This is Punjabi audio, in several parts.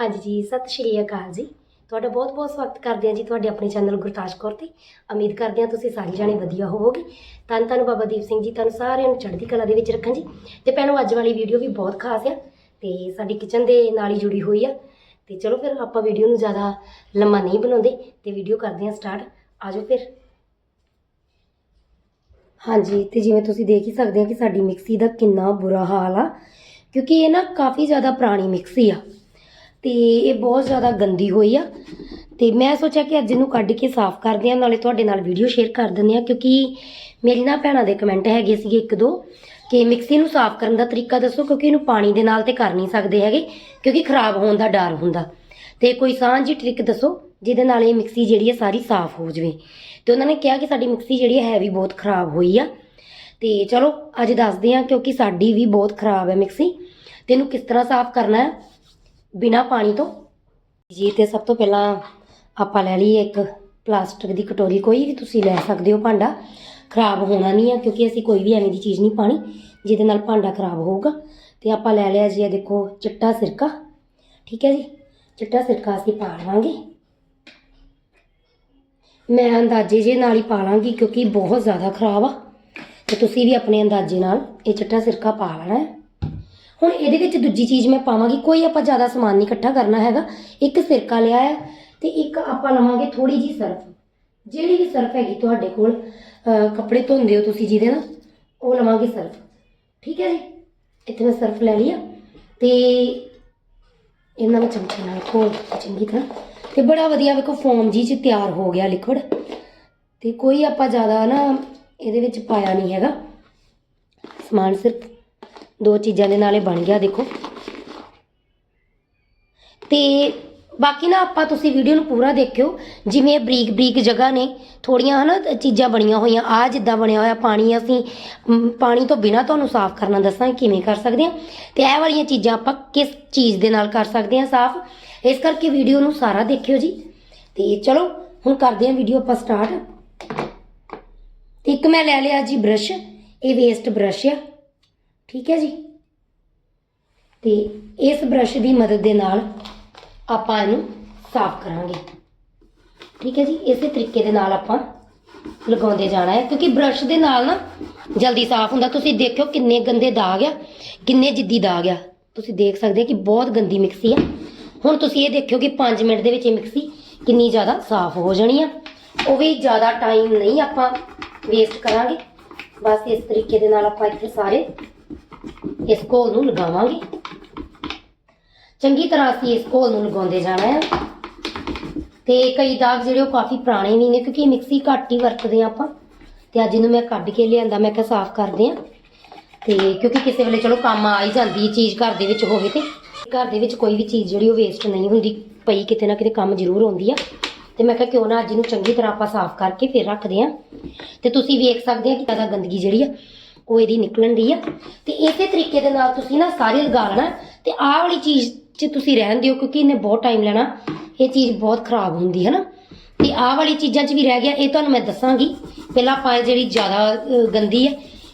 ਹਾਂਜੀ ਜੀ, ਸਤਿ ਸ਼੍ਰੀ ਅਕਾਲ ਜੀ। ਤੁਹਾਡਾ ਬਹੁਤ ਬਹੁਤ ਸਵਾਗਤ ਕਰਦੇ ਹਾਂ ਜੀ ਤੁਹਾਡੇ ਆਪਣੇ ਚੈਨਲ ਗੁਰਤਾਜ ਕੌਰ ਤੇ। ਉਮੀਦ ਕਰਦੇ ਹਾਂ ਤੁਸੀਂ ਸਾਰੇ ਜਾਣੇ ਵਧੀਆ ਹੋਵੋਗੇ। ਤਾਂ ਤੁਹਾਨੂੰ ਬਾਬਾ ਦੀਪ ਸਿੰਘ ਜੀ, ਤੁਹਾਨੂੰ ਸਾਰਿਆਂ ਨੂੰ ਚੜ੍ਹਦੀ ਕਲਾ ਦੇ ਵਿੱਚ ਰੱਖਣ ਜੀ। ਤੇ ਭੈਣੋ, ਅੱਜ ਵਾਲੀ ਵੀਡੀਓ ਵੀ ਬਹੁਤ ਖਾਸ ਆ ਤੇ ਸਾਡੀ ਕਿਚਨ ਦੇ ਨਾਲ ਹੀ ਜੁੜੀ ਹੋਈ ਆ। ਤੇ ਚਲੋ ਫਿਰ ਆਪਾਂ ਵੀਡੀਓ ਨੂੰ ਜ਼ਿਆਦਾ ਲੰਮਾ ਨਹੀਂ ਬਣਾਉਂਦੇ ਤੇ ਵੀਡੀਓ ਕਰਦੇ ਹਾਂ ਸਟਾਰਟ। ਆਜੋ ਫਿਰ। ਹਾਂਜੀ, ਤੇ ਜਿਵੇਂ ਤੁਸੀਂ ਦੇਖ ਹੀ ਸਕਦੇ ਆ ਕਿ ਸਾਡੀ ਮਿਕਸੀ ਦਾ ਕਿੰਨਾ ਬੁਰਾ ਹਾਲ ਆ। ਕਿਉਂਕਿ ਇਹ ਨਾ ਕਾਫੀ ਜ਼ਿਆਦਾ ਪੁਰਾਣੀ ਮਿਕਸੀ ਆ। ਤੇ ਇਹ ਬਹੁਤ ਜ਼ਿਆਦਾ ਗੰਦੀ ਹੋਈ ਆ। ਤੇ ਮੈਂ ਸੋਚਿਆ ਕਿ ਅੱਜ ਇਹਨੂੰ ਕੱਢ ਕੇ ਸਾਫ਼ ਕਰਦੇ ਆ, ਨਾਲੇ ਤੁਹਾਡੇ ਨਾਲ ਵੀਡੀਓ ਸ਼ੇਅਰ ਕਰ ਦਿੰਦੇ ਆ, ਕਿਉਂਕਿ ਮੇਰੀ ਨਾ ਭੈਣਾਂ ਦੇ ਕਮੈਂਟ ਹੈਗੇ ਸੀਗੇ ਇੱਕ ਦੋ ਕਿ ਮਿਕਸੀ ਨੂੰ ਸਾਫ਼ ਕਰਨ ਦਾ ਤਰੀਕਾ ਦੱਸੋ, ਕਿਉਂਕਿ ਇਹਨੂੰ ਪਾਣੀ ਦੇ ਨਾਲ ਤੇ ਕਰ ਨਹੀਂ ਸਕਦੇ ਹੈਗੇ, ਕਿਉਂਕਿ ਖਰਾਬ ਹੋਣ ਦਾ ਡਰ ਹੁੰਦਾ। ਤੇ ਕੋਈ ਸਾਂਝੀ ਟ੍ਰਿਕ ਦੱਸੋ, ਜਿਹਦੇ ਨਾਲ ਇਹ ਮਿਕਸੀ ਜਿਹੜੀ ਹੈ ਸਾਰੀ ਸਾਫ਼ ਹੋ ਜਾਵੇ। ਤੇ ਉਹਨਾਂ ਨੇ ਕਿਹਾ ਕਿ ਸਾਡੀ ਮਿਕਸੀ ਜਿਹੜੀ ਹੈ ਵੀ ਬਹੁਤ ਖਰਾਬ ਹੋਈ ਆ। ਤੇ ਚਲੋ, ਅੱਜ ਦੱਸਦੇ ਹਾਂ ਕਿਉਂਕਿ ਸਾਡੀ ਵੀ ਬਹੁਤ ਖਰਾਬ ਹੈ ਮਿਕਸੀ ਤੇ ਇਹਨੂੰ ਕਿਸ ਤਰ੍ਹਾਂ ਸਾਫ਼ ਕਰਨਾ ਹੈ ਬਿਨਾ ਪਾਣੀ ਤੋਂ? ਜੀ, ਤੇ ਸਭ ਤੋਂ ਪਹਿਲਾਂ ਆਪਾਂ ਲੈ ਲਈਏ ਇੱਕ ਪਲਾਸਟਿਕ ਦੀ ਕਟੋਰੀ। ਕੋਈ ਵੀ ਤੁਸੀਂ ਲੈ ਸਕਦੇ ਹੋ ਭਾਂਡਾ। ਖਰਾਬ ਹੋਣਾ ਨਹੀਂ ਆ, ਕਿਉਂਕਿ ਅਸੀਂ ਕੋਈ ਵੀ ਐਵੇਂ ਦੀ ਚੀਜ਼ ਨਹੀਂ ਪਾਣੀ, ਜਿਹਦੇ ਨਾਲ ਭਾਂਡਾ ਖਰਾਬ ਹੋਊਗਾ। ਤੇ ਆਪਾਂ ਲੈ ਲਿਆ ਜੀ, ਇਹ ਦੇਖੋ, ਚਿੱਟਾ ਸਿਰਕਾ। ਠੀਕ ਹੈ ਜੀ? ਚਿੱਟਾ ਸਿਰਕਾ ਅਸੀਂ ਪਾ ਲਵਾਂਗੇ। ਮੈਂ ਅੰਦਾਜ਼ੇ ਜੇ ਨਾਲ ਹੀ ਪਾ ਲਾਂਗੀ, ਕਿਉਂਕਿ ਬਹੁਤ ਜ਼ਿਆਦਾ ਖਰਾਬ ਆ। ਤੇ ਤੁਸੀਂ ਵੀ ਆਪਣੇ ਅੰਦਾਜ਼ੇ ਨਾਲ ਇਹ ਚਿੱਟਾ ਸਿਰਕਾ ਪਾ ਲੈਣਾ ਹੈ। ਹੁਣ ਇਹਦੇ ਵਿੱਚ ਦੂਜੀ ਚੀਜ਼ ਮੈਂ ਪਾਵਾਂਗੀ। ਕੋਈ ਆਪਾਂ ਜ਼ਿਆਦਾ ਸਮਾਨ ਨਹੀਂ ਇਕੱਠਾ ਕਰਨਾ ਹੈਗਾ। ਇੱਕ ਸਿਰਕਾ ਲਿਆ ਹੈ ਤੇ ਇੱਕ ਆਪਾਂ ਲਵਾਂਗੇ ਥੋੜੀ ਜੀ ਸਰਫ। ਜਿਹੜੀ ਵੀ ਸਰਫ ਹੈਗੀ ਤੁਹਾਡੇ ਕੋਲ ਕੱਪੜੇ ਧੋਂਦੇ ਹੋ ਤੁਸੀਂ ਜਿਹਦੇ ਨਾਲ, ਉਹ ਲਵਾਂਗੇ ਸਰਫ। ਠੀਕ ਹੈ ਜੀ? ਇੱਥੇ ਮੈਂ ਸਰਫ ਲੈ ਲਿਆ ਤੇ ਇਹਨਾਂ ਨੂੰ ਚਮਚੇ ਨਾਲ ਘੋਲ ਚੰਗੀ ਤਰ੍ਹਾਂ। ਤੇ ਬੜਾ ਵਧੀਆ ਵੇਖੋ ਫੋਮ ਜੀ ਚ ਤਿਆਰ ਹੋ ਗਿਆ ਲਿਕਵਿਡ ਤੇ ਕੋਈ ਆਪਾਂ ਜ਼ਿਆਦਾ ਨਾ ਇਹਦੇ ਵਿੱਚ ਪਾਇਆ ਨਹੀਂ ਹੈਗਾ। ਸਮਾਨ ਸਿਰਫ ਦੋ ਚੀਜ਼ਾਂ ਦੇ ਨਾਲ ਇਹ ਬਣ ਗਿਆ, ਦੇਖੋ। ਤੇ ਬਾਕੀ ਨਾ ਆਪਾਂ ਤੁਸੀਂ ਵੀਡੀਓ ਨੂੰ ਪੂਰਾ ਦੇਖਿਓ, ਜਿਵੇਂ ਇਹ ਬਰੀਕ ਬਰੀਕ ਜਗ੍ਹਾ ਨੇ, ਥੋੜੀਆਂ ਹਨਾ ਚੀਜ਼ਾਂ ਬਣੀਆਂ ਹੋਈਆਂ ਆ ਜਿੱਦਾਂ ਬਣਿਆ ਹੋਇਆ ਪਾਣੀ ਅਸੀਂ ਪਾਣੀ ਤੋਂ ਬਿਨਾ ਤੁਹਾਨੂੰ ਸਾਫ਼ ਕਰਨਾ ਦੱਸਾਂ ਕਿਵੇਂ ਕਰ ਸਕਦੇ ਹਾਂ। ਤੇ ਇਹ ਵਾਲੀਆਂ ਚੀਜ਼ਾਂ ਆਪਾਂ ਕਿਸ ਚੀਜ਼ ਦੇ ਨਾਲ ਕਰ ਸਕਦੇ ਹਾਂ ਸਾਫ਼, ਇਸ ਕਰਕੇ ਵੀਡੀਓ ਨੂੰ ਸਾਰਾ ਦੇਖਿਓ ਜੀ। ਤੇ ਚਲੋ, ਹੁਣ ਕਰਦੇ ਹਾਂ ਵੀਡੀਓ ਆਪਾਂ ਸਟਾਰਟ। ਤੇ ਇੱਕ ਮੈਂ ਲੈ ਲਿਆ ਜੀ ਬ੍ਰਸ਼, ਇਹ ਵੇਸਟ ਬ੍ਰਸ਼ ਆ। ਠੀਕ ਹੈ ਜੀ? ਤੇ ਇਸ ਬ੍ਰਸ਼ ਦੀ ਮਦਦ ਦੇ ਨਾਲ ਆਪਾਂ ਇਹਨੂੰ ਸਾਫ਼ ਕਰਾਂਗੇ। ਠੀਕ ਹੈ ਜੀ? ਇਸੇ ਤਰੀਕੇ ਦੇ ਨਾਲ ਆਪਾਂ ਲਗਾਉਂਦੇ ਜਾਣਾ ਹੈ। ਕਿਉਂਕਿ ਬ੍ਰਸ਼ ਦੇ ਨਾਲ ਨਾ ਜਲਦੀ ਸਾਫ਼ ਹੁੰਦਾ। ਤੁਸੀਂ ਦੇਖਿਓ ਕਿੰਨੇ ਗੰਦੇ ਦਾਗ ਆ, ਕਿੰਨੇ ਜਿੱਦੀ ਦਾਗ ਆ। ਤੁਸੀਂ ਦੇਖ ਸਕਦੇ ਹੋ ਕਿ ਬਹੁਤ ਗੰਦੀ ਮਿਕਸੀ ਆ। ਹੁਣ ਤੁਸੀਂ ਇਹ ਦੇਖਿਓ ਕਿ 5 ਮਿੰਟ ਦੇ ਵਿੱਚ ਇਹ ਮਿਕਸੀ ਕਿੰਨੀ ਜ਼ਿਆਦਾ ਸਾਫ਼ ਹੋ ਜਾਣੀ ਆ। ਉਹ ਵੀ ਜ਼ਿਆਦਾ ਟਾਈਮ ਨਹੀਂ ਆਪਾਂ ਵੇਸਟ ਕਰਾਂਗੇ। ਬਸ ਇਸ ਤਰੀਕੇ ਦੇ ਨਾਲ ਆਪਾਂ ਇੱਥੇ ਸਾਰੇ ਇਸ ਘੋਲ ਨੂੰ ਲਗਾਵਾਂਗੇ। ਚੰਗੀ ਤਰ੍ਹਾਂ ਅਸੀਂ ਇਸ ਘੋਲ ਨੂੰ ਲਗਾਉਂਦੇ ਜਾਣਾ ਹੈ। ਤੇ ਕਈ ਦਾਗ ਜਿਹੜੇ ਉਹ ਕਾਫੀ ਪੁਰਾਣੇ ਵੀ ਨੇ, ਕਿਉਂਕਿ ਮਿਕਸੀ ਘੱਟ ਹੀ ਵਰਤਦੇ ਆ ਆਪਾਂ। ਤੇ ਅੱਜ ਇਹਨੂੰ ਮੈਂ ਕੱਢ ਕੇ ਲਿਆਂਦਾ, ਮੈਂ ਕਿਹਾ ਸਾਫ਼ ਕਰਦੇ ਆ ਤੇ ਕਿਉਂਕਿ ਕਿਸੇ ਵੇਲੇ ਚਲੋ ਕੰਮ ਆ ਹੀ ਜਾਂਦੀ ਹੈ ਚੀਜ਼ ਘਰ ਦੇ ਵਿੱਚ ਹੋਵੇ ਤੇ। ਘਰ ਦੇ ਵਿੱਚ ਕੋਈ ਵੀ ਚੀਜ਼ ਜਿਹੜੀ ਉਹ ਵੇਸਟ ਨਹੀਂ ਹੁੰਦੀ, ਪਈ ਕਿਤੇ ਨਾ ਕਿਤੇ ਕੰਮ ਜ਼ਰੂਰ ਆਉਂਦੀ ਆ। ਤੇ ਮੈਂ ਕਿਹਾ ਕਿਉਂ ਨਾ ਅੱਜ ਇਹਨੂੰ ਚੰਗੀ ਤਰ੍ਹਾਂ ਆਪਾਂ ਸਾਫ਼ ਕਰਕੇ ਫਿਰ ਰੱਖਦੇ ਆ ਤੇ ਤੁਸੀਂ ਵੇਖ ਸਕਦੇ ਆ ਕਿ ਜ਼ਿਆਦਾ ਗੰਦਗੀ ਜਿਹੜੀ ਆ ਉਹ ਇਹਦੀ ਨਿਕਲਣ ਦੀ ਆ। ਤੇ ਇਸੇ ਤਰੀਕੇ ਦੇ ਨਾਲ ਤੁਸੀਂ ਨਾ ਸਾਰੇ ਲਗਾ ਲੈਣਾ। ਤੇ ਆਹ ਵਾਲੀ ਚੀਜ਼ 'ਚ ਤੁਸੀਂ ਰਹਿਣ ਦਿਓ ਕਿਉਂਕਿ ਇਹਨੇ ਬਹੁਤ ਟਾਈਮ ਲੈਣਾ। ਇਹ ਚੀਜ਼ ਬਹੁਤ ਖਰਾਬ ਹੁੰਦੀ ਹੈ ਨਾ ਤੇ ਆਹ ਵਾਲੀ ਚੀਜ਼ਾਂ 'ਚ ਵੀ ਰਹਿ ਗਿਆ। ਇਹ ਤੁਹਾਨੂੰ ਮੈਂ ਦੱਸਾਂਗੀ। ਪਹਿਲਾਂ ਆਪਾਂ ਇਹ ਜਿਹੜੀ ਜ਼ਿਆਦਾ ਗੰਦੀ ਹੈ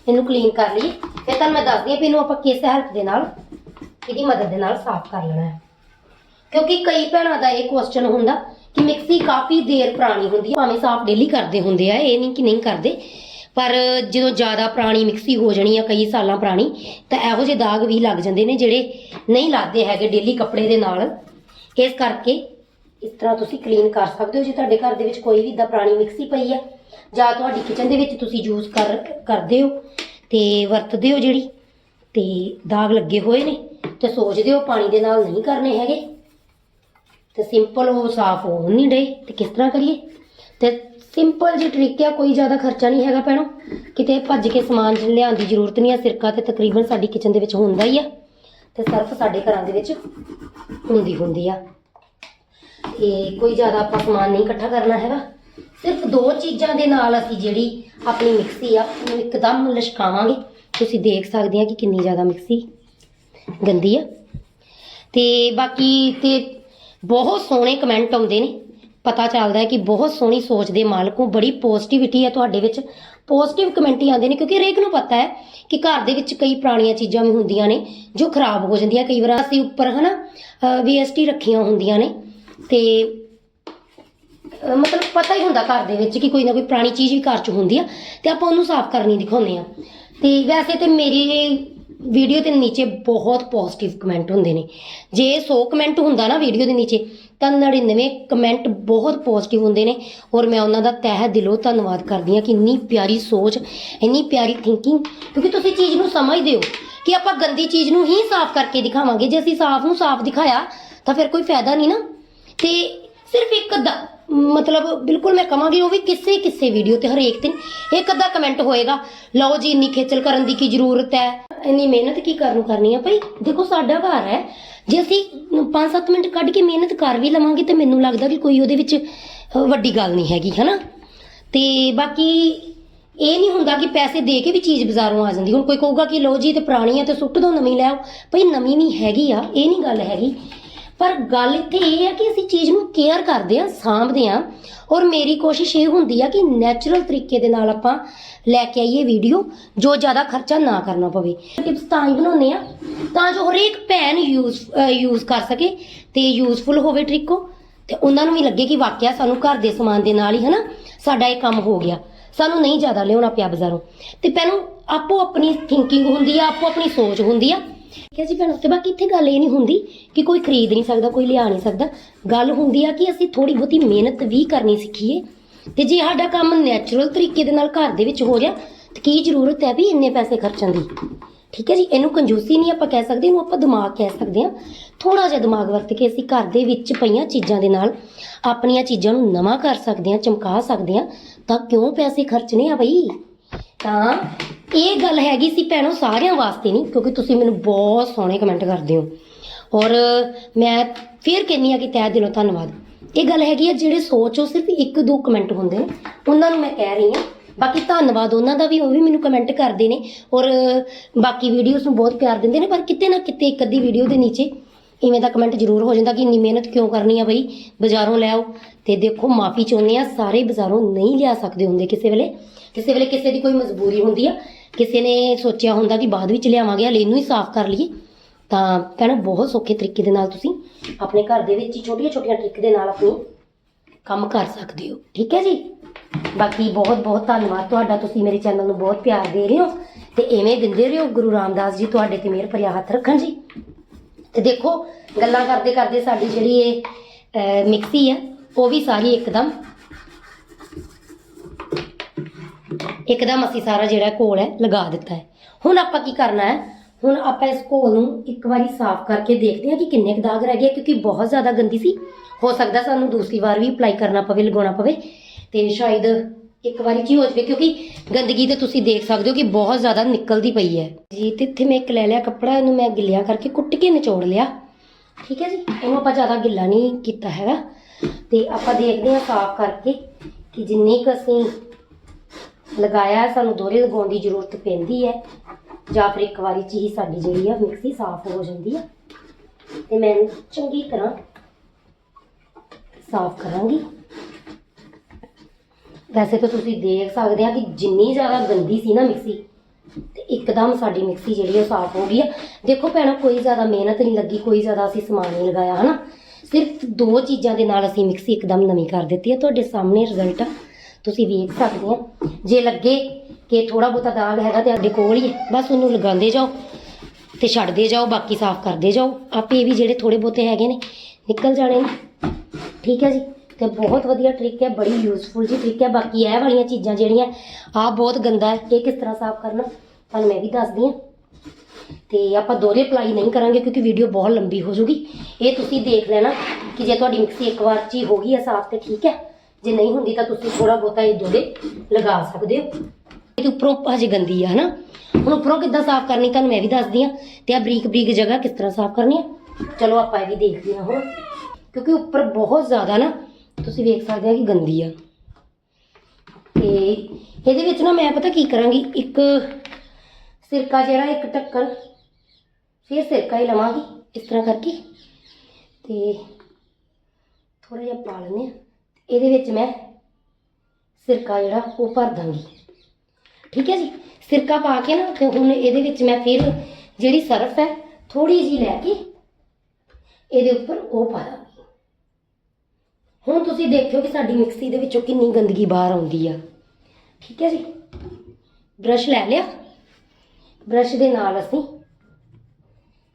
ਇਹਨੂੰ ਕਲੀਨ ਕਰ ਲਈਏ। ਫਿਰ ਤੁਹਾਨੂੰ ਮੈਂ ਦੱਸਦੀ ਹਾਂ ਵੀ ਇਹਨੂੰ ਆਪਾਂ ਕਿਸ ਹੈਲਪ ਦੇ ਨਾਲ, ਇਹਦੀ ਮਦਦ ਦੇ ਨਾਲ ਸਾਫ਼ ਕਰ ਲੈਣਾ ਹੈ। ਕਿਉਂਕਿ ਕਈ ਭੈਣਾਂ ਦਾ ਇਹ ਕੁਐਸਚਨ ਹੁੰਦਾ ਕਿ ਮਿਕਸੀ ਕਾਫੀ ਦੇਰ ਪੁਰਾਣੀ ਹੁੰਦੀ ਹੈ ਭਾਵੇਂ ਸਾਫ਼ ਡੇਲੀ ਕਰਦੇ ਹੁੰਦੇ ਆ, ਇਹ ਨਹੀਂ ਕਿ ਨਹੀਂ ਕਰਦੇ। ਪਰ ਜਦੋਂ ਜ਼ਿਆਦਾ ਪੁਰਾਣੀ ਮਿਕਸੀ ਹੋ ਜਾਣੀ ਆ ਕਈ ਸਾਲਾਂ ਪੁਰਾਣੀ, ਤਾਂ ਇਹੋ ਜਿਹੇ ਦਾਗ ਵੀ ਲੱਗ ਜਾਂਦੇ ਨੇ ਜਿਹੜੇ ਨਹੀਂ ਲੱਗਦੇ ਹੈਗੇ ਡੇਲੀ ਕੱਪੜੇ ਦੇ ਨਾਲ। ਇਸ ਕਰਕੇ ਇਸ ਤਰ੍ਹਾਂ ਤੁਸੀਂ ਕਲੀਨ ਕਰ ਸਕਦੇ ਹੋ ਜੇ ਤੁਹਾਡੇ ਘਰ ਦੇ ਵਿੱਚ ਕੋਈ ਵੀ ਇਦਾਂ ਪੁਰਾਣੀ ਮਿਕਸੀ ਪਈ ਆ। ਜਾਂ ਤੁਹਾਡੀ ਕਿਚਨ ਦੇ ਵਿੱਚ ਤੁਸੀਂ ਯੂਜ਼ ਕਰ, ਕਰਦੇ ਹੋ ਤੇ ਵਰਤਦੇ ਹੋ ਜਿਹੜੀ ਤੇ ਦਾਗ ਲੱਗੇ ਹੋਏ ਨੇ, ਤੇ ਸੋਚਦੇ ਹੋ ਪਾਣੀ ਦੇ ਨਾਲ ਨਹੀਂ ਕਰਨੇ ਹੈਗੇ। ਤੇ ਸਿੰਪਲ ਉਹ ਸਾਫ਼ ਹੋ ਨਹੀਂ ਡੇ ਤੇ ਕਿਸ ਤਰ੍ਹਾਂ ਕਰੀਏ? ਤੇ ਸਿੰਪਲ ਜੀ ਟ੍ਰਿਕ ਆ, ਕੋਈ ਜ਼ਿਆਦਾ ਖਰਚਾ ਨਹੀਂ ਹੈਗਾ ਭੈਣੋ। ਕਿਤੇ ਭੱਜ ਕੇ ਸਮਾਨ ਲਿਆਉਣ ਦੀ ਜ਼ਰੂਰਤ ਨਹੀਂ ਆ, ਸਿਰਕਾ ਤੇ ਤਕਰੀਬਨ ਸਾਡੀ ਕਿਚਨ ਦੇ ਵਿੱਚ ਹੁੰਦਾ ਹੀ ਆ। ਤੇ ਸਰਫ ਸਾਡੇ ਘਰਾਂ ਦੇ ਵਿੱਚ ਹੁੰਦੀ ਹੁੰਦੀ ਆ। ਤੇ ਕੋਈ ਜ਼ਿਆਦਾ ਆਪਾਂ ਸਮਾਨ ਨਹੀਂ ਇਕੱਠਾ ਕਰਨਾ ਹੈਗਾ। ਸਿਰਫ ਦੋ ਚੀਜ਼ਾਂ ਦੇ ਨਾਲ ਅਸੀਂ ਜਿਹੜੀ ਆਪਣੀ ਮਿਕਸੀ ਆ, ਉਹਨੂੰ ਇੱਕਦਮ ਲਸ਼ਕਾਵਾਂਗੇ। ਤੁਸੀਂ ਦੇਖ ਸਕਦੇ ਆ ਕਿ ਕਿੰਨੀ ਜ਼ਿਆਦਾ ਮਿਕਸੀ ਗੰਦੀ ਆ। ਤੇ ਬਾਕੀ ਤੇ ਬਹੁਤ ਸੋਹਣੇ ਕਮੈਂਟ ਆਉਂਦੇ ਨੇ। ਪਤਾ ਚੱਲਦਾ ਹੈ ਕਿ ਬਹੁਤ ਸੋਹਣੀ ਸੋਚ ਦੇ ਮਾਲਕ ਹੋ, ਬੜੀ ਪੋਜ਼ਿਟਿਵਿਟੀ ਹੈ ਤੁਹਾਡੇ ਵਿੱਚ। ਪੋਜ਼ਿਟਿਵ ਕਮੈਂਟ ਹੀ ਆਉਂਦੇ ਨੇ, ਕਿਉਂਕਿ ਹਰੇਕ ਨੂੰ ਪਤਾ ਹੈ ਕਿ ਘਰ ਦੇ ਵਿੱਚ ਕਈ ਪੁਰਾਣੀਆਂ ਚੀਜ਼ਾਂ ਵੀ ਹੁੰਦੀਆਂ ਨੇ, ਜੋ ਖਰਾਬ ਹੋ ਜਾਂਦੀਆਂ। ਕਈ ਵਾਰ ਅਸੀਂ ਉੱਪਰ, ਹਨਾ ਵੀਐਸਟੀ ਰੱਖੀਆਂ ਹੁੰਦੀਆਂ ਨੇ। ਤੇ ਮਤਲਬ ਪਤਾ ਹੀ ਹੁੰਦਾ ਘਰ ਦੇ ਵਿੱਚ ਕਿ ਕੋਈ ਨਾ ਕੋਈ ਪੁਰਾਣੀ ਚੀਜ਼ ਵੀ ਘਰ 'ਚ ਹੁੰਦੀ ਆ, ਤੇ ਆਪਾਂ ਉਹਨੂੰ ਸਾਫ਼ ਕਰਨੀ ਦਿਖਾਉਂਦੇ ਆ। ਤੇ ਵੈਸੇ ਤੇ ਮੇਰੇ ਵੀਡੀਓ ਦੇ ਨੀਚੇ ਬਹੁਤ ਪੋਜ਼ਿਟਿਵ ਕਮੈਂਟ ਹੁੰਦੇ ਨੇ। ਜੇ 100 ਕਮੈਂਟ ਹੁੰਦਾ ਨਾ ਵੀਡੀਓ ਦੇ ਨੀਚੇ, ਤਾਂ 99 ਕਮੈਂਟ ਬਹੁਤ ਪੋਜ਼ਿਟਿਵ ਹੁੰਦੇ ਨੇ। ਔਰ ਮੈਂ ਉਹਨਾਂ ਦਾ ਤਹਿ ਦਿਲੋਂ ਧੰਨਵਾਦ ਕਰਦੀ ਹਾਂ ਕਿ ਇੰਨੀ ਪਿਆਰੀ ਸੋਚ, ਇੰਨੀ ਪਿਆਰੀ ਥਿੰਕਿੰਗ ਕਿਉਂਕਿ ਤੁਸੀਂ ਚੀਜ਼ ਨੂੰ ਸਮਝਦੇ ਹੋ ਕਿ ਆਪਾਂ ਗੰਦੀ ਚੀਜ਼ ਨੂੰ ਹੀ ਸਾਫ਼ ਕਰਕੇ ਦਿਖਾਵਾਂਗੇ। ਜੇ ਅਸੀਂ ਸਾਫ਼ ਨੂੰ ਸਾਫ਼ ਦਿਖਾਇਆ, ਤਾਂ ਫਿਰ ਕੋਈ ਫਾਇਦਾ ਨਹੀਂ ਨਾ। ਤੇ ਸਿਰਫ ਇੱਕ ਅੱਧਾ, ਮਤਲਬ ਬਿਲਕੁਲ ਮੈਂ ਕਵਾਂਗੀ ਉਹ ਵੀ ਕਿਸੇ ਕਿਸੇ ਵੀਡੀਓ ਤੇ, ਹਰੇਕ ਦਿਨ ਇੱਕ ਅੱਧਾ ਕਮੈਂਟ ਹੋਏਗਾ। ਲਓ ਜੀ, ਇੰਨੀ ਖੇਚਲ ਕਰਨ ਦੀ ਕੀ ਜ਼ਰੂਰਤ ਹੈ? ਇੰਨੀ ਮਿਹਨਤ ਕੀ ਕਰਨ ਨੂੰ ਕਰਨੀ ਹੈ? ਭਾਈ ਦੇਖੋ, ਸਾਡਾ ਘਰ ਹੈ। ਜੇ ਅਸੀਂ 5-7 ਮਿੰਟ ਕੱਢ ਕੇ ਮਿਹਨਤ ਕਰ ਵੀ ਲਵਾਂਗੇ, ਤੇ ਮੈਨੂੰ ਲੱਗਦਾ ਕਿ ਕੋਈ ਉਹਦੇ ਵਿੱਚ ਵੱਡੀ ਗੱਲ ਨਹੀਂ ਹੈਗੀ, ਹਨਾ? ਤੇ ਬਾਕੀ ਇਹ ਨਹੀਂ ਹੁੰਦਾ ਕਿ ਪੈਸੇ ਦੇ ਕੇ ਵੀ ਚੀਜ਼ ਬਾਜ਼ਾਰੋਂ ਆ ਜਾਂਦੀ। ਹੁਣ ਕੋਈ ਕਹੂਗਾ ਕਿ ਲਓ ਜੀ ਤੇ ਪੁਰਾਣੀ ਆ ਤੇ ਸੁੱਟ ਦੋ, ਨਵੀਂ ਲੈ ਆਓ। ਭਈ ਨਵੀਂ ਵੀ ਹੈਗੀ ਆ, ਇਹ ਨਹੀਂ ਗੱਲ ਹੈਗੀ। ਪਰ ਗੱਲ ਇੱਥੇ ਇਹ ਹੈ ਕਿ ਅਸੀਂ ਚੀਜ਼ ਨੂੰ ਕੇਅਰ ਕਰਦੇ ਆ ਸਾਂਭਦੇ ਆ ਔਰ ਮੇਰੀ ਕੋਸ਼ਿਸ਼ ਇਹ ਹੁੰਦੀ ਆ ਕਿ ਨੈਚੁਰਲ ਤਰੀਕੇ ਦੇ ਨਾਲ ਆਪਾਂ ਲੈ ਕੇ ਆਈਏ ਵੀਡੀਓ ਜੋ ਜ਼ਿਆਦਾ ਖਰਚਾ ਨਾ ਕਰਨਾ ਪਵੇ। ਟਿਪਸ ਤਾਂ ਹੀ ਬਣਾਉਂਦੇ ਆ ਤਾਂ ਜੋ ਹਰੇਕ ਭੈਣ ਯੂਜ਼ ਯੂਜ਼ ਕਰ ਸਕੇ ਤੇ ਯੂਜ਼ਫੁਲ ਹੋਵੇ ਟ੍ਰਿਕੋ ਤੇ ਉਹਨਾਂ ਨੂੰ ਵੀ ਲੱਗੇ ਕਿ ਵਾਕਿਆ ਸਾਨੂੰ ਘਰ ਦੇ ਸਮਾਨ ਦੇ ਨਾਲ ਹੀ ਹਨਾ ਸਾਡਾ ਇਹ ਕੰਮ ਹੋ ਗਿਆ। ਸਾਨੂੰ ਨਹੀਂ ਜ਼ਿਆਦਾ ਲਿਆਉਣਾ ਪਿਆ ਬਾਜ਼ਾਰੋਂ। ਤੇ ਪਹਿਲਾਂ ਆਪੋ ਆਪਣੀ ਥਿੰਕਿੰਗ ਹੁੰਦੀ ਆ, ਆਪੋ ਆਪਣੀ ਸੋਚ ਹੁੰਦੀ ਆ। ਠੀਕ ਹੈ ਜੀ ਭੈਣੋ, ਤੇ ਬਾਕੀ ਇੱਥੇ ਗੱਲ ਇਹ ਨਹੀਂ ਹੁੰਦੀ ਕਿ ਕੋਈ ਖਰੀਦ ਨਹੀਂ ਸਕਦਾ, ਕੋਈ ਲਿਆ ਨਹੀਂ ਸਕਦਾ। ਗੱਲ ਹੁੰਦੀ ਆ ਕਿ ਅਸੀਂ ਥੋੜੀ ਬਹੁਤੀ ਮਿਹਨਤ ਵੀ ਕਰਨੀ ਸਿੱਖੀਏ। ਤੇ ਜੇ ਸਾਡਾ ਕੰਮ ਨੈਚੁਰਲ ਤਰੀਕੇ ਦੇ ਨਾਲ ਘਰ ਦੇ ਵਿੱਚ ਹੋ ਰਿਹਾ, ਤੇ ਕੀ ਜ਼ਰੂਰਤ ਹੈ ਵੀ ਇੰਨੇ ਪੈਸੇ ਖਰਚਣ ਦੀ? ਠੀਕ ਹੈ ਜੀ, ਇਹਨੂੰ ਕੰਜੂਸੀ ਨਹੀਂ ਆਪਾਂ ਕਹਿ ਸਕਦੇ, ਇਹਨੂੰ ਆਪਾਂ ਦਿਮਾਗ ਕਹਿ ਸਕਦੇ ਹਾਂ। ਥੋੜਾ ਜਿਹਾ ਦਿਮਾਗ ਵਰਤ ਕੇ ਅਸੀਂ ਘਰ ਦੇ ਵਿੱਚ ਪਈਆਂ ਚੀਜ਼ਾਂ ਦੇ ਨਾਲ ਆਪਣੀਆਂ ਚੀਜ਼ਾਂ ਨੂੰ ਨਵਾਂ ਕਰ ਸਕਦੇ ਹਾਂ, ਚਮਕਾ ਸਕਦੇ ਹਾਂ। ਤਾਂ ਕਿਉਂ ਪੈਸੇ ਖਰਚਣੇ ਆ ਬਈ? ਤਾਂ ਇਹ ਗੱਲ ਹੈਗੀ ਸੀ ਭੈਣੋ ਸਾਰਿਆਂ ਵਾਸਤੇ ਨਹੀਂ, ਕਿਉਂਕਿ ਤੁਸੀਂ ਮੈਨੂੰ ਬਹੁਤ ਸੋਹਣੇ ਕਮੈਂਟ ਕਰਦੇ ਹੋ। ਔਰ ਮੈਂ ਫੇਰ ਕਹਿੰਨੀ ਆ ਕਿ ਤਹਿ ਦਿਲੋਂ ਧੰਨਵਾਦ। ਇਹ ਗੱਲ ਹੈਗੀ ਆ, ਜਿਹੜੇ ਸੋਚੋ ਸਿਰਫ ਇੱਕ ਦੋ ਕਮੈਂਟ ਹੁੰਦੇ ਨੇ, ਉਹਨਾਂ ਨੂੰ ਮੈਂ ਕਹਿ ਰਹੀ ਹਾਂ। ਬਾਕੀ ਧੰਨਵਾਦ ਉਹਨਾਂ ਦਾ ਵੀ, ਉਹ ਵੀ ਮੈਨੂੰ ਕਮੈਂਟ ਕਰਦੇ ਨੇ। ਔਰ ਬਾਕੀ ਵੀਡੀਓਜ਼ ਨੂੰ ਬਹੁਤ ਪਿਆਰ ਦਿੰਦੇ ਨੇ, ਪਰ ਕਿਤੇ ਨਾ ਕਿਤੇ ਇੱਕ ਅੱਧੀ ਵੀਡੀਓ ਦੇ ਨੀਚੇ ਇਵੇਂ ਦਾ ਕਮੈਂਟ ਜ਼ਰੂਰ ਹੋ ਜਾਂਦਾ ਕਿ ਇੰਨੀ ਮਿਹਨਤ ਕਿਉਂ ਕਰਨੀ ਆ ਬਈ? ਬਾਜ਼ਾਰੋਂ ਲੈ ਆਓ। ਤੇ ਦੇਖੋ, ਮਾਫੀ ਚਾਹੁੰਦੇ ਆ, ਸਾਰੇ ਬਾਜ਼ਾਰੋਂ ਨਹੀਂ ਲਿਆ ਸਕਦੇ ਹੁੰਦੇ ਕਿਸੇ ਵੇਲੇ। ਕਿਸੇ ਵੇਲੇ ਕਿਸੇ ਦੀ ਕੋਈ ਮਜਬੂਰੀ ਹੁੰਦੀ ਆ। ਕਿਸੇ ਨੇ ਸੋਚਿਆ ਹੁੰਦਾ ਕਿ ਬਾਅਦ ਵਿੱਚ ਲਿਆਵਾਂਗੇ, ਹਲੇ ਇਹਨੂੰ ਹੀ ਸਾਫ਼ ਕਰ ਲਈਏ। ਤਾਂ ਭੈਣੋ, ਬਹੁਤ ਸੌਖੇ ਤਰੀਕੇ ਦੇ ਨਾਲ ਤੁਸੀਂ ਆਪਣੇ ਘਰ ਦੇ ਵਿੱਚ ਹੀ ਛੋਟੀਆਂ ਛੋਟੀਆਂ ਟ੍ਰਿਕ ਦੇ ਨਾਲ ਆਪਣੀ ਕੰਮ ਕਰ ਸਕਦੇ ਹੋ। ਠੀਕ ਹੈ ਜੀ? ਬਾਕੀ ਬਹੁਤ ਬਹੁਤ ਧੰਨਵਾਦ ਤੁਹਾਡਾ। ਤੁਸੀਂ ਮੇਰੇ ਚੈਨਲ ਨੂੰ ਬਹੁਤ ਪਿਆਰ ਦੇ ਰਹੇ ਹੋ ਤੇ ਐਵੇਂ ਦਿੰਦੇ ਰਹੋ। ਗੁਰੂ ਰਾਮਦਾਸ ਜੀ ਤੁਹਾਡੇ ਤੇ ਮਿਹਰ ਭਰਿਆ ਹੱਥ ਰੱਖਣ ਜੀ। ਤੇ ਦੇਖੋ, ਗੱਲਾਂ ਕਰਦੇ ਕਰਦੇ ਸਾਡੀ ਜਿਹੜੀ ਇਹ ਮਿਕਸੀ ਹੈ ਉਹ ਵੀ ਸਾਰੀ ਇੱਕਦਮ ਇੱਕਦਮ ਅਸੀਂ ਸਾਰਾ ਜਿਹੜਾ ਘੋਲ ਹੈ ਲਗਾ ਦਿੱਤਾ ਹੈ। ਹੁਣ ਆਪਾਂ ਕੀ ਕਰਨਾ ਹੈ? ਹੁਣ ਆਪਾਂ ਇਸ ਘੋਲ ਨੂੰ ਇੱਕ ਵਾਰੀ ਸਾਫ਼ ਕਰਕੇ ਦੇਖਦੇ ਹਾਂ ਕਿ ਕਿੰਨੇ ਕੁ ਦਾਗ ਰਹਿ ਗਏ ਕਿਉਂਕਿ ਬਹੁਤ ਜ਼ਿਆਦਾ ਗੰਦੀ ਸੀ। ਹੋ ਸਕਦਾ ਸਾਨੂੰ ਦੂਸਰੀ ਵਾਰ ਵੀ ਅਪਲਾਈ ਕਰਨਾ ਪਵੇ, ਲਗਾਉਣਾ ਪਵੇ। ਤੇ ਸ਼ਾਇਦ ਇੱਕ ਵਾਰੀ ਕੀ ਹੋ ਜਾਵੇ, ਕਿਉਂਕਿ ਗੰਦਗੀ ਤੇ ਤੁਸੀਂ ਦੇਖ ਸਕਦੇ ਹੋ ਕਿ ਬਹੁਤ ਜ਼ਿਆਦਾ ਨਿਕਲਦੀ ਪਈ ਹੈ। ਜੀ, ਤੇ ਇੱਥੇ ਮੈਂ ਇੱਕ ਲੈ ਲਿਆ ਕੱਪੜਾ, ਇਹਨੂੰ ਮੈਂ ਗਿੱਲਿਆ ਕਰਕੇ ਕੁੱਟ ਕੇ ਨਿਚੋੜ ਲਿਆ। ਠੀਕ ਹੈ ਜੀ? ਇਹਨੂੰ ਆਪਾਂ ਜ਼ਿਆਦਾ ਗਿੱਲਾ ਨਹੀਂ ਕੀਤਾ ਹੈਗਾ। ਤੇ ਆਪਾਂ ਦੇਖਦੇ ਹਾਂ ਸਾਫ਼ ਕਰਕੇ ਕਿ ਜਿੰਨੀ ਕੁ ਅਸੀਂ ਲਗਾਇਆ, ਸਾਨੂੰ ਦੋਹਰੇ ਲਗਾਉਣ ਦੀ ਜ਼ਰੂਰਤ ਪੈਂਦੀ ਹੈ। ਜਾਂ ਫਿਰ ਇੱਕ ਵਾਰੀ ਚ ਹੀ ਸਾਡੀ ਜਿਹੜੀ ਆ ਮਿਕਸੀ ਸਾਫ਼ ਹੋ ਜਾਂਦੀ ਹੈ ਤੇ ਮੈਂ ਚੰਗੀ ਤਰ੍ਹਾਂ ਸਾਫ਼ ਕਰਾਂਗੀ। ਵੈਸੇ ਤਾਂ ਤੁਸੀਂ ਦੇਖ ਸਕਦੇ ਆ ਕਿ ਜਿੰਨੀ ਜ਼ਿਆਦਾ ਗੰਦੀ ਸੀ ਨਾ ਮਿਕਸੀ, ਤੇ ਇੱਕਦਮ ਸਾਡੀ ਮਿਕਸੀ ਜਿਹੜੀ ਉਹ ਸਾਫ਼ ਹੋ ਗਈ ਆ। ਦੇਖੋ ਭੈਣੋ, ਕੋਈ ਜ਼ਿਆਦਾ ਮਿਹਨਤ ਨਹੀਂ ਲੱਗੀ, ਕੋਈ ਜ਼ਿਆਦਾ ਅਸੀਂ ਸਮਾਨ ਨਹੀਂ ਲਗਾਇਆ, ਹਨਾ? ਸਿਰਫ ਦੋ ਚੀਜ਼ਾਂ ਦੇ ਨਾਲ ਅਸੀਂ ਮਿਕਸੀ ਇੱਕਦਮ ਨਵੀਂ ਕਰ ਦਿੱਤੀ ਹੈ ਤੁਹਾਡੇ ਸਾਹਮਣੇ ਰਿਜ਼ਲਟ ਆ ਤੁਸੀਂ ਵੇਖ ਸਕਦੇ ਆ ਜੇ ਲੱਗੇ ਕਿ ਥੋੜਾ ਬਹੁਤਾ ਦਾਗ ਹੈਗਾ ਤੇ ਸਾਡੇ ਕੋਲ ਹੀ ਹੈ। ਬਸ ਉਹਨੂੰ ਲਗਾਉਂਦੇ ਜਾਓ ਤੇ ਛੱਡਦੇ ਜਾਓ, ਬਾਕੀ ਸਾਫ਼ ਕਰਦੇ ਜਾਓ। ਆਪੇ ਵੀ ਜਿਹੜੇ ਥੋੜੇ ਬਹੁਤੇ ਹੈਗੇ ਨੇ, ਨਿਕਲ ਜਾਣੇ ਨੇ। ਠੀਕ ਹੈ ਜੀ? ਤੇ ਬਹੁਤ ਵਧੀਆ ਟ੍ਰਿਕ ਹੈ, ਬੜੀ ਯੂਜ਼ਫੁਲ ਜੀ ਟ੍ਰਿਕ ਹੈ। ਬਾਕੀ ਇਹ ਵਾਲੀਆਂ ਚੀਜ਼ਾਂ ਜਿਹੜੀਆਂ ਆ ਬਹੁਤ ਗੰਦਾ ਹੈ ਇਹ ਕਿਸ ਤਰ੍ਹਾਂ ਸਾਫ਼ ਕਰਨਾ। ਤੁਹਾਨੂੰ ਮੈਂ ਵੀ ਦੱਸਦੀ ਹਾਂ। ਤੇ ਆਪਾਂ ਦੋਹਰੇ ਅਪਲਾਈ ਨਹੀਂ ਕਰਾਂਗੇ ਕਿਉਂਕਿ ਵੀਡੀਓ ਬਹੁਤ ਲੰਬੀ ਹੋ ਜੂਗੀ ਇਹ ਤੁਸੀਂ ਦੇਖ ਲੈਣਾ ਕਿ ਜੇ ਤੁਹਾਡੀ ਮਿਕਸੀ ਇੱਕ ਵਾਰ 'ਚ ਹੀ ਹੋ ਗਈ ਹੈ ਸਾਫ਼ ਤੇ ਠੀਕ ਹੈ। ਜੇ ਨਹੀਂ ਹੁੰਦੀ ਤਾਂ ਤੁਸੀਂ ਥੋੜਾ ਬਹੁਤਾ ਇਹ ਦੋਹਰੇ ਲਗਾ ਸਕਦੇ ਹੋ। ਇਹ ਉੱਪਰੋਂ ਹਜੇ ਗੰਦੀ ਆ, ਹਨਾ? ਹੁਣ ਉੱਪਰੋਂ ਕਿੱਦਾਂ ਸਾਫ਼ ਕਰਨੀ, ਤੁਹਾਨੂੰ ਮੈਂ ਵੀ ਦੱਸਦੀ ਆ ਤੇ ਆ ਬਰੀਕ ਬਰੀਕ ਜਗ੍ਹਾ ਕਿਸ ਤਰ੍ਹਾਂ ਸਾਫ਼ ਕਰਨੀ ਆ? ਚਲੋ ਆਪਾਂ ਇਹ ਵੀ ਦੇਖਦੇ ਹਾਂ ਹੁਣ। ਕਿਉਂਕਿ ਉੱਪਰ ਬਹੁਤ ਜ਼ਿਆਦਾ ਨਾ, ਤੁਸੀਂ ਵੇਖ ਸਕਦੇ ਆ ਕਿ ਗੰਦੀ ਆ। ਤੇ ਇਹਦੇ ਵਿੱਚ ਨਾ ਮੈਂ ਪਤਾ ਕੀ ਕਰਾਂਗੀ, ਇੱਕ ਸਿਰਕਾ ਜਿਹੜਾ, ਇੱਕ ਢੱਕਣ, ਫਿਰ ਸਿਰਕਾ ਹੀ ਲਵਾਂਗੀ, ਇਸ ਤਰ੍ਹਾਂ ਕਰਕੇ। ਤੇ ਥੋੜਾ ਜਿਹਾ ਪਾ ਲੈਂਦੇ ਆ ਇਹਦੇ ਵਿੱਚ ਮੈਂ ਸਿਰਕਾ ਜਿਹੜਾ ਉਹ ਭਰ ਦਾਂਗੀ। ਠੀਕ ਹੈ ਜੀ? ਸਿਰਕਾ ਪਾ ਕੇ ਨਾ ਤੇ ਹੁਣ ਇਹਦੇ ਵਿੱਚ ਮੈਂ ਫਿਰ ਜਿਹੜੀ ਸਰਫ ਹੈ ਥੋੜੀ ਜੀ ਲੈ ਕੇ ਇਹਦੇ ਉੱਪਰ ਉਹ ਪਾ ਦਾਂਗੀ। ਹੁਣ ਤੁਸੀਂ ਦੇਖਿਓ ਕਿ ਸਾਡੀ ਮਿਕਸੀ ਦੇ ਵਿੱਚੋਂ ਕਿੰਨੀ ਗੰਦਗੀ ਬਾਹਰ ਆਉਂਦੀ ਆ। ਠੀਕ ਹੈ ਜੀ? ਬ੍ਰਸ਼ ਲੈ ਲਿਆ। ਬ੍ਰਸ਼ ਦੇ ਨਾਲ ਅਸੀਂ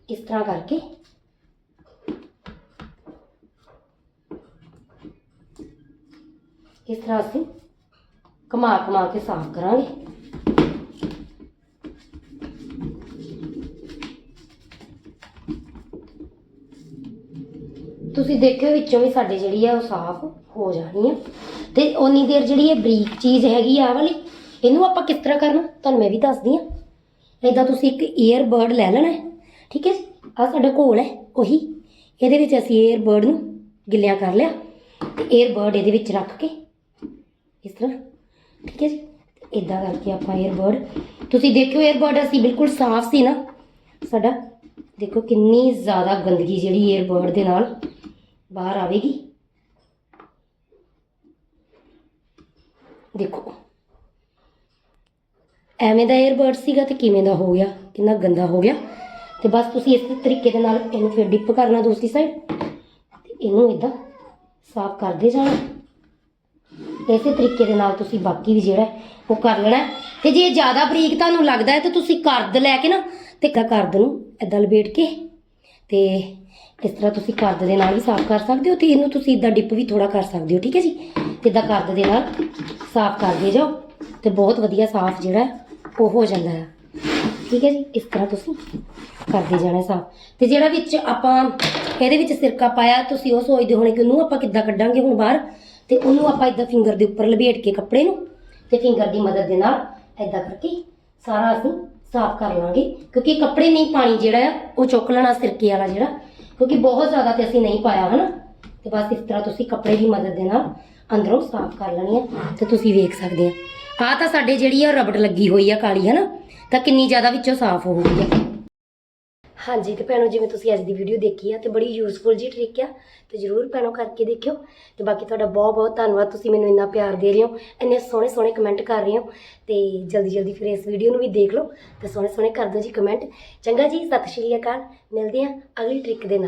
ਇਸ ਤਰ੍ਹਾਂ ਕਰਕੇ ਇਸ ਤਰ੍ਹਾਂ ਅਸੀਂ ਘੁਮਾ ਘੁਮਾ ਕੇ ਸਾਫ਼ ਕਰਾਂਗੇ? ਤੁਸੀਂ ਦੇਖਿਓ ਵਿੱਚੋਂ ਵੀ ਸਾਡੇ ਜਿਹੜੀ ਆ ਉਹ ਸਾਫ਼ ਹੋ ਜਾਣੀ ਆ। ਤੇ ਓਨੀ ਦੇਰ ਜਿਹੜੀ ਇਹ ਬਰੀਕ ਚੀਜ਼ ਹੈਗੀ ਆ ਵਾਲੀ, ਇਹਨੂੰ ਆਪਾਂ ਕਿਸ ਤਰ੍ਹਾਂ ਕਰਨਾ? ਤੁਹਾਨੂੰ ਮੈਂ ਵੀ ਦੱਸਦੀ ਆ। ਇਦਾਂ ਤੁਸੀਂ ਇੱਕ ਈਅਰਬਡ ਲੈ ਲੈਣਾ ਠੀਕ ਹੈ ਜੀ? ਆ ਸਾਡਾ ਘੋਲ ਹੈ, ਉਹੀ। ਇਹਦੇ ਵਿੱਚ ਅਸੀਂ ਈਅਰਬਡ ਨੂੰ ਗਿੱਲਿਆ ਕਰ ਲਿਆ। ਤੇ ਈਅਰਬਡ ਇਹਦੇ ਵਿੱਚ ਰੱਖ ਕੇ ਇਸ ਤਰ੍ਹਾਂ? ਠੀਕ ਹੈ ਜੀ? ਇਦਾਂ ਕਰਕੇ ਆਪਾਂ ਏਅਰਬਡ ਤੁਸੀਂ ਦੇਖਿਓ ਏਅਰਬਡ ਅਸੀਂ ਬਿਲਕੁਲ ਸਾਫ਼ ਸੀ ਨਾ। ਸਾਡਾ, ਦੇਖੋ ਕਿੰਨੀ ਜ਼ਿਆਦਾ ਗੰਦਗੀ ਜਿਹੜੀ ਏਅਰਬਡ ਦੇ ਨਾਲ ਬਾਹਰ ਆਵੇਗੀ। ਦੇਖੋ। ਐਵੇਂ ਦਾ ਏਅਰਬਡ ਸੀਗਾ ਤੇ ਕਿਵੇਂ ਦਾ ਹੋ ਗਿਆ, ਕਿੰਨਾ ਗੰਦਾ ਹੋ ਗਿਆ। ਤੇ ਬਸ ਤੁਸੀਂ ਇਸ ਤਰੀਕੇ ਦੇ ਨਾਲ ਇਹਨੂੰ ਫਿਰ ਡਿਪ ਕਰਨਾ ਦੂਸਰੀ ਸਾਈਡ ਤੇ ਇਹਨੂੰ ਇਦਾਂ ਸਾਫ਼ ਕਰਦੇ ਜਾਣਾ। ਇਸੇ ਤਰੀਕੇ ਦੇ ਨਾਲ ਤੁਸੀਂ ਬਾਕੀ ਵੀ ਜਿਹੜਾ ਹੈ ਉਹ ਕਰ ਲੈਣਾ ਹੈ। ਤੇ ਜੇ ਜ਼ਿਆਦਾ ਬਰੀਕ ਤੁਹਾਨੂੰ ਲੱਗਦਾ ਹੈ ਤੇ ਤੁਸੀਂ ਕਰਦ ਲੈ ਕੇ ਨਾ ਤੇ ਕ- ਕਰਦ ਨੂੰ ਇਦਾਂ ਲਪੇਟ ਕੇ ਤੇ ਇਸ ਤਰ੍ਹਾਂ ਤੁਸੀਂ ਕਰਦ ਦੇ ਨਾਲ ਵੀ ਸਾਫ਼ ਕਰ ਸਕਦੇ ਹੋ ਤੇ ਇਹਨੂੰ ਤੁਸੀਂ ਇਦਾਂ ਡਿਪ ਵੀ ਥੋੜਾ ਕਰ ਸਕਦੇ ਹੋ, ਠੀਕ ਹੈ ਜੀ? ਤੇ ਇਦਾਂ ਕਰਦ ਦੇ ਨਾਲ ਸਾਫ਼ ਕਰਦੇ ਜਾਓ ਤੇ ਬਹੁਤ ਵਧੀਆ ਸਾਫ਼ ਜਿਹੜਾ ਹੈ ਉਹ ਹੋ ਜਾਂਦਾ ਹੈ। ਠੀਕ ਹੈ ਜੀ? ਇਸ ਤਰ੍ਹਾਂ ਤੁਸੀਂ ਕਰਦੇ ਜਾਣਾ ਸਾਫ਼। ਤੇ ਜਿਹੜਾ ਵਿੱਚ ਆਪਾਂ, ਇਹਦੇ ਵਿੱਚ ਸਿਰਕਾ ਪਾਇਆ, ਤੁਸੀਂ ਉਹ ਸੋਚਦੇ ਹੋਣੇ ਕਿ ਉਹਨੂੰ ਆਪਾਂ ਕਿੱਦਾਂ ਕੱਢਾਂਗੇ ਹੁਣ ਬਾਹਰ? ਤੇ ਉਹਨੂੰ ਆਪਾਂ ਇਦਾਂ ਫਿੰਗਰ ਦੇ ਉੱਪਰ ਲਪੇਟ ਕੇ ਕੱਪੜੇ ਨੂੰ ਤੇ ਫਿੰਗਰ ਦੀ ਮਦਦ ਦੇ ਨਾਲ ਇਦਾਂ ਕਰਕੇ ਸਾਰਾ ਅਸੀਂ ਸਾਫ਼ ਕਰ ਲਾਂਗੇ। ਕਿਉਂਕਿ ਕੱਪੜੇ ਨਹੀਂ ਪਾਣੀ ਜਿਹੜਾ ਆ, ਉਹ ਚੁੱਕ ਲੈਣਾ ਸਿਰਕੇ ਵਾਲਾ ਜਿਹੜਾ, ਕਿਉਂਕਿ ਬਹੁਤ ਜ਼ਿਆਦਾ ਤੇ ਅਸੀਂ ਨਹੀਂ ਪਾਇਆ ਹਨਾ। ਤੇ ਬਸ ਇਸ ਤਰ੍ਹਾਂ ਤੁਸੀਂ ਕੱਪੜੇ ਦੀ ਮਦਦ ਦੇ ਨਾਲ ਅੰਦਰੋਂ ਸਾਫ਼ ਕਰ ਲੈਣੀ ਹੈ ਤੇ ਤੁਸੀਂ ਵੇਖ ਸਕਦੇ ਆ। ਆ ਤਾਂ ਸਾਡੇ ਜਿਹੜੀ ਆ ਰਬੜ ਲੱਗੀ ਹੋਈ ਆ ਕਾਲੀ, ਹਨਾ? ਤਾਂ ਕਿੰਨੀ ਜ਼ਿਆਦਾ ਵਿੱਚੋਂ ਸਾਫ਼ ਹੋ ਗਈ ਆ। ਹਾਂਜੀ, ਤੇ ਭੈਣੋ, ਜਿਵੇਂ ਤੁਸੀਂ ਅੱਜ ਦੀ ਵੀਡੀਓ ਦੇਖੀ ਆ, ਤੇ ਬੜੀ ਯੂਜ਼ਫੁਲ ਜੀ ਟ੍ਰਿਕ ਆ, ਤੇ ਜਰੂਰ ਭੈਣੋ ਕਰਕੇ ਦੇਖਿਓ। ਤੇ ਬਾਕੀ ਤੁਹਾਡਾ ਬਹੁਤ ਬਹੁਤ ਧੰਨਵਾਦ, ਤੁਸੀਂ ਮੈਨੂੰ ਇੰਨਾ ਪਿਆਰ ਦੇ ਰਹੇ ਹੋ, ਇੰਨੇ ਸੋਹਣੇ ਸੋਹਣੇ ਕਮੈਂਟ ਕਰ ਰਹੇ ਹੋ, ਤੇ ਜਲਦੀ ਜਲਦੀ ਫਿਰ ਇਸ ਵੀਡੀਓ ਨੂੰ ਵੀ ਦੇਖ ਲਓ, ਤੇ ਸੋਹਣੇ ਸੋਹਣੇ ਕਰ ਦਿਓ ਜੀ ਕਮੈਂਟ ਚੰਗਾ ਜੀ, ਸਤਿ ਸ਼੍ਰੀ ਅਕਾਲ, ਮਿਲਦੇ ਆ ਅਗਲੀ ਟ੍ਰਿਕ ਦੇ ਨਾਲ।